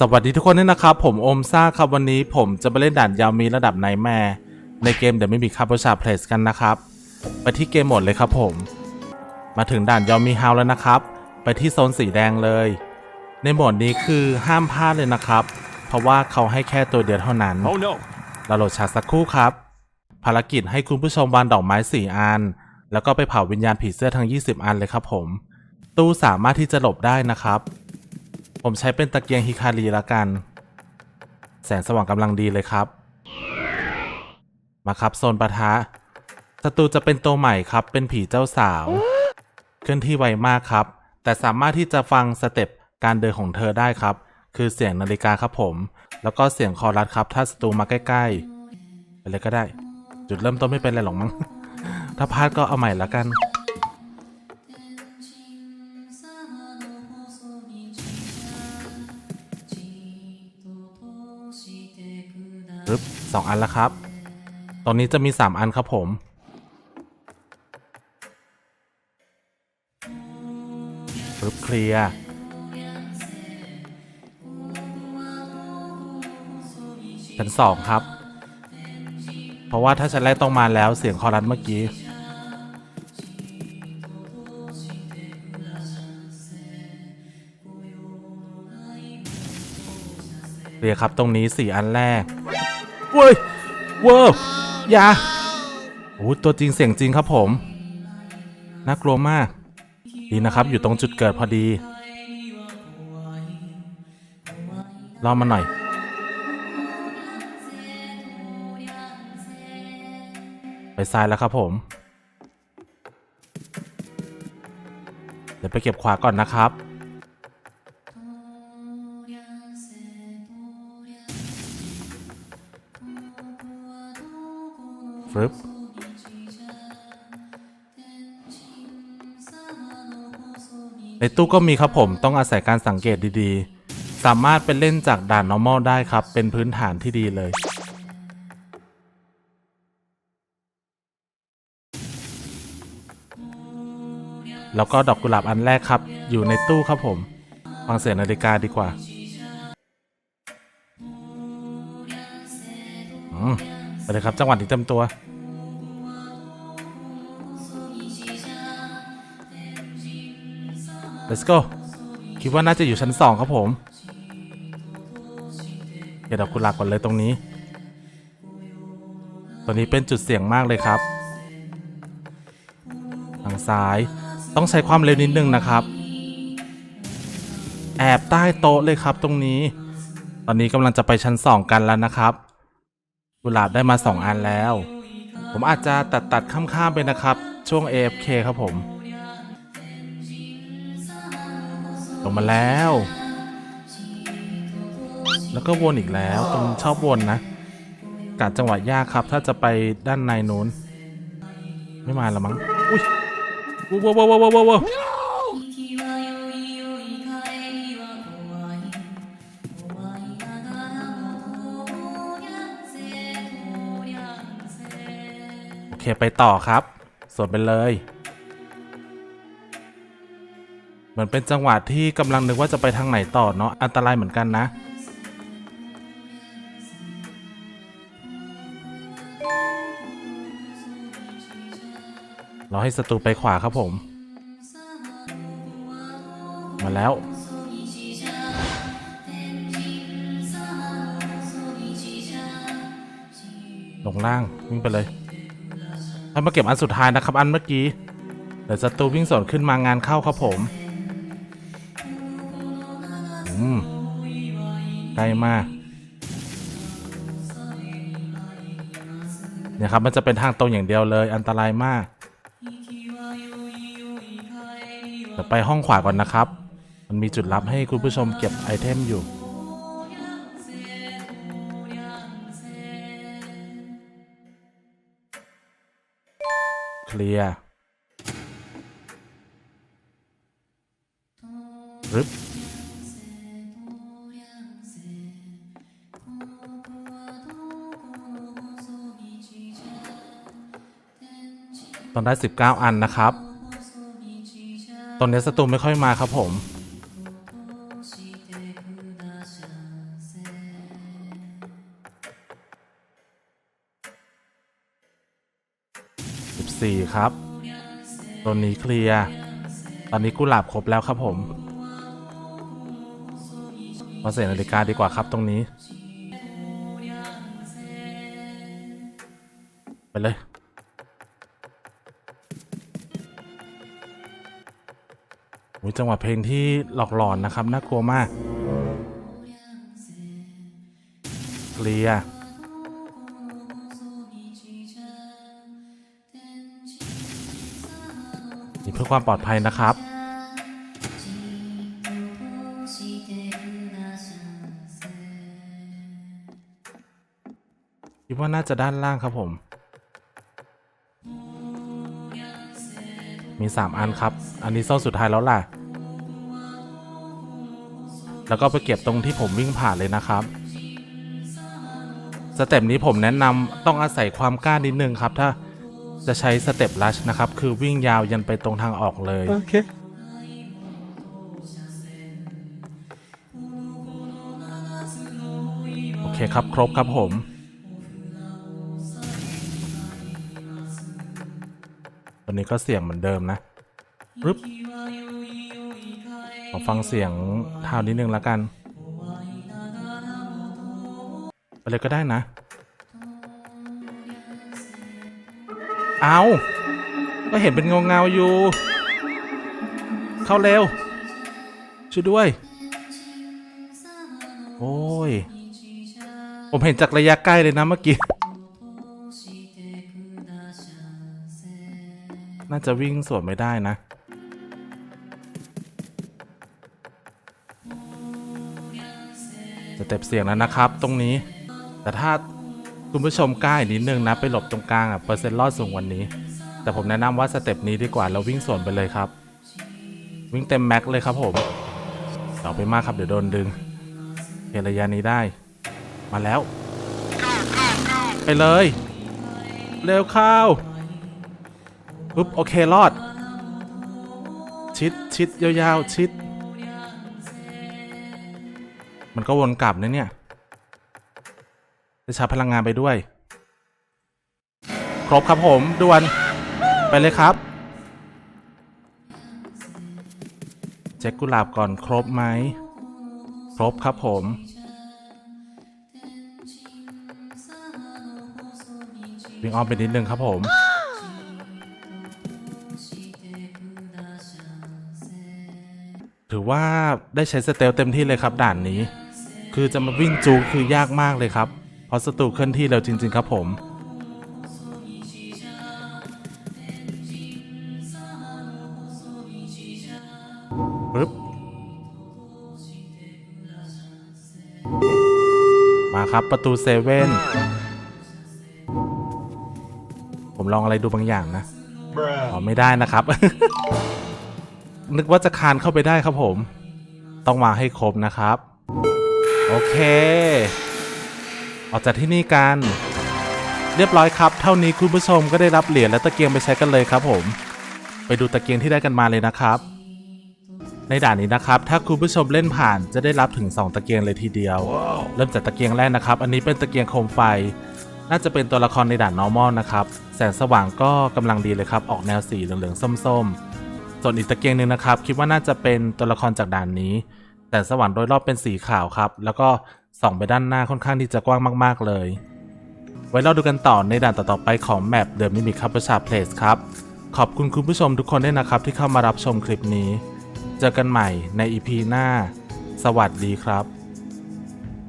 สวัสดีทุกคนด้วยนะครับ ผมโอมซ่าครับวันนี้ผมจะไปเล่นด่านยาวมีระดับไนแม่ ในเกมเดี๋ยวไม่มีคาร์บชาเพลสกันนะครับ ไปที่เกมโหมดเลยครับผม มาถึงด่านยาวมีเฮาแล้วนะครับ ไปที่โซนสีแดงเลย ในโหมดนี้คือห้ามพลาดเลยนะครับ เพราะว่าเขาให้แค่ตัวเดียวเท่านั้น Oh no! เราโหลดชาร์จสักครู่ครับ ภารกิจให้คุณผู้ชมวางดอกไม้4อันแล้วก็ไปเผาวิญญาณผีเสื้อทั้ง 20 อันเลยครับผม ตู้สามารถที่จะหลบได้นะครับ ผมใช้เป็นตะเกียงฮิคารีละกัน แสงสว่างกำลังดีเลยครับ มาครับโซนปะทะศัตรูจะเป็นตัวใหม่ครับ เป็นผีเจ้าสาว เคลื่อนที่ไวมากครับ แต่สามารถที่จะฟังสเต็ปการเดินของเธอได้ครับ คือเสียงนาฬิกาครับผม แล้วก็เสียงคอรัสครับ ถ้าศัตรูมาใกล้ๆไปเลยก็ได้ จุดเริ่มต้นไม่เป็นไรหรอกมั้ง ถ้าพลาดก็เอาใหม่ละกัน ปึ๊บสองอันแล้วครับ ตอนนี้จะมีสามอันครับผม ปึ๊บเคลียร์ ชั้นสองครับ เพราะว่าถ้าชั้นแรกต้องมาแล้วเสียงคอรัสเมื่อกี้เคลียครับ ตรงนี้สี่อันแรก เว้ยเว้ยอย่าโอ้ตัวจริงเสียงจริงครับผม น่ากลัวมาก ดีนะครับ อยู่ตรงจุดเกิดพอดี รอมาหน่อย ไปซ้ายแล้วครับผม เดี๋ยวไปเก็บขวาก่อนนะครับ ฟึบในตู้ก็มีครับผมต้องอาศัยการสังเกตดีๆ สามารถเป็นเล่นจากด่าน normal ได้ครับ เป็นพื้นฐานที่ดีเลย แล้วก็ดอกกุหลาบอันแรกครับ อยู่ในตู้ครับผม ฟังเสียงนาฬิกาดีกว่า ไปเลยครับ จังหวัดที่เต็มตัว let's go คิดว่าน่าจะอยู่ชั้นสองครับผม เดี๋ยวดอกกุหลาก่อนเลยตรงนี้ตัวนี้เป็นจุดเสี่ยงมากเลยครับ ทางซ้าย ต้องใช้ความเร็วนิดนึงนะครับ แอบใต้โต๊ะเลยครับตรงนี้ ตอนนี้กำลังจะไปชั้นสองกันแล้วนะครับ กุหลาบได้มาสองอันแล้ว ผมอาจจะตัดตัดข้ามๆไปนะครับ ช่วง AFK ครับผม ลงมาแล้ว แล้วก็วนอีกแล้วตรงชอบวนนะกาดจังหวะยากครับ ถ้าจะไปด้านในนู้น ไม่มาละมั้ง อุ้ยว้าวว้าวว้าวว้าว ไปต่อครับ สวดไปเลย เหมือนเป็นจังหวะที่กำลังนึกว่าจะไปทางไหนต่อเนาะอันตรายเหมือนกันนะ เราให้ศัตรูไปขวาครับผม มาแล้วลงล่างวิ่งไปเลย ให้มาเก็บอันสุดท้ายนะครับ อันเมื่อกี้เดี๋ยวศัตรูวิ่งสวนขึ้นมางานเข้าครับผมอืมใกล้มากเนี่ยครับมันจะเป็นทางตรงอย่างเดียวเลยอันตรายมากเดี๋ยวไปห้องขวาก่อนนะครับ มันมีจุดลับให้คุณผู้ชมเก็บไอเทมอยู่ ลียร์รึบตอนได้ 19 อันนะครับ ตอนนี้สตูไม่ค่อยมาครับผม สี่ครับตัวนี้เคลียร์ตอนนี้กุหลาบครบแล้วครับผมมาเสียนาฬิกาดีกว่าครับตรงนี้ ไปเลยโอ้ยจังหวะเพลงที่หลอกหลอนนะครับ น่ากลัวมาก เคลียร์ เพื่อความปลอดภัยนะครับ คิดว่าน่าจะด้านล่างครับผม มี 3 อันครับ อันนี้ซ่อนสุดท้ายแล้วล่ะ แล้วก็ไปเก็บตรงที่ผมวิ่งผ่านเลยนะครับสเต็ปนี้ผมแนะนำต้องอาศัยความกล้านิดนึงครับถ้า จะใช้สเต็ปลัชนะครับ คือวิ่งยาวยันไปตรงทางออกเลย โอเค โอเคครับ ครบครับผมตัวนี้ก็เสียงเหมือนเดิมนะปึ๊บขอฟังเสียงเท้านิดนึงแล้วกัน ไปเลยก็ได้นะ เอาก็เห็นเป็นเงาเงาๆอยู่ เข้าเร็ว ช่วยด้วย โอ้ย ผมเห็นจากระยะใกล้เลยนะเมื่อกี้ น่าจะวิ่งสวนไม่ได้นะสเต็ปเสียงแล้วนะครับตรงนี้ แต่ถ้า คุณผู้ชมกล้าอีกนิดนึงนะไปหลบตรงกลางอะเปอร์เซ็นต์รอดสูงวันนี้ แต่ผมแนะนำว่าสเต็ปนี้ดีกว่าเราวิ่งสวนไปเลยครับ วิ่งเต็มแม็กเลยครับผมต่อไปมากครับเดี๋ยวโดนดึงเห็นระยะนี้ได้ มาแล้ว ไปเลย เร็วเข้าปุ๊บโอเครอด ชิดชิดยาวๆชิด มันก็วนกลับนะเนี่ย จะชาร์จพลังงานไปด้วย ครบครับผมด่วนไปเลยครับเช็คกุหลาบก่อนครบไหมครบครับผม วิ่งออมไปนิดนึงครับผมถือว่าได้ใช้สเตลเต็มที่เลยครับด่านนี้ คือจะมาวิ่งจูงคือยากมากเลยครับ เพราะศัตรูเคลื่อนที่เร็วจริง ๆ ครับผมปึ๊บมาครับประตูเซเว่นผมลองอะไรดูบางอย่างนะอ๋อไม่ได้นะครับ นึกว่าจะคานเข้าไปได้ครับผม ต้องมาให้ครบนะครับ โอเค ออกจากที่นี่กัน เรียบร้อยครับ เท่านี้คุณผู้ชมก็ได้รับเหรียญและตะเกียงไปใช้กันเลยครับผม ไปดูตะเกียงที่ได้กันมาเลยนะครับ ในด่านนี้นะครับ ถ้าคุณผู้ชมเล่นผ่านจะได้รับถึง 2 ตะเกียงเลยทีเดียวเริ่มจากตะเกียงแรกนะครับ อันนี้เป็นตะเกียงโคมไฟ น่าจะเป็นตัวละครในด่าน normal นะครับ แสงสว่างก็กำลังดีเลยครับ ออกแนวสีเหลืองๆส้มๆ ส่วนอีกตะเกียงหนึ่งนะครับ คิดว่าน่าจะเป็นตัวละครจากด่านนี้ แสงสว่างโดยรอบเป็นสีขาวครับ แล้วก็ ส่องไปด้านหน้าค่อนข้างที่จะกว้างมากๆเลย ไว้เราดูกันต่อในด่านต่อๆไปของแมปเดิมนิมิคับประชาเพลสครับ ขอบคุณคุณผู้ชมทุกคนด้วยนะครับที่เข้ามารับชมคลิปนี้ เจอกันใหม่ในอีพีหน้า สวัสดีครับ